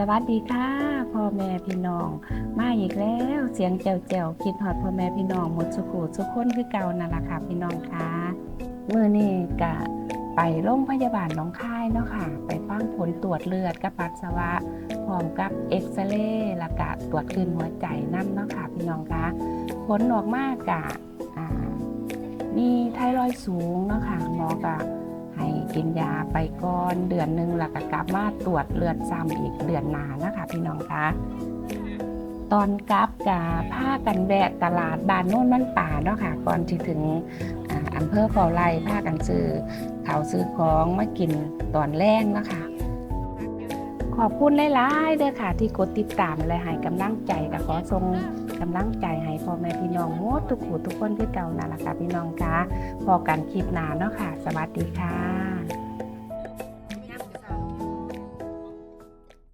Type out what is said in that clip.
สวัสดีค่ะพ่อแม่พี่น้อง มาอีกแล้วเสียงแจ๋วแจวๆคิดฮอดพ่อแม่พี่น้องหมดสุขุสุขคนคือเก่านั่นแหละค่ะพี่น้องค่ะเมื่อนี้กะไปโรงพยาบาลน้องค่ายเนาะค่ะ ไปฟังผลตรวจเลือดกับปัสสาวะพร้อมกับเอ็กซเรย์แล้วก็ตรวจคลื่นหัวใจนั่นเนาะค่ะพี่น้องคะผลออกมากะมีไทรอยด์สูงเนาะค่ะหมอกะ ให้กินยาไปก่อนเดือนหนึ่งแล้วก็กลับมาตรวจเลือดซ้ำอีกเดือนหนานะคะ พี่น้องคะตอนกลับกับผ้ากันแวะตลาดบานโน่นมันป่าเนาะค่ะ ก่อนที่ถึงอ่าอำเภอเฝ้าไร่ผ้ากันซื้อเขาซื้อของมากินตอนแรกเนาะค่ะ ขอบคุณหลายๆเด้อค่ะ ที่กดติดตามและให้กำลังใจก็ขอส่งกำลังใจให้พ่อแม่พี่น้องหมดทุกหูทุกคนคือเก่านั่นแหละค่ะพี่น้องคะพอกันคลิปหน้าเนาะค่ะ สวัสดีค่ะ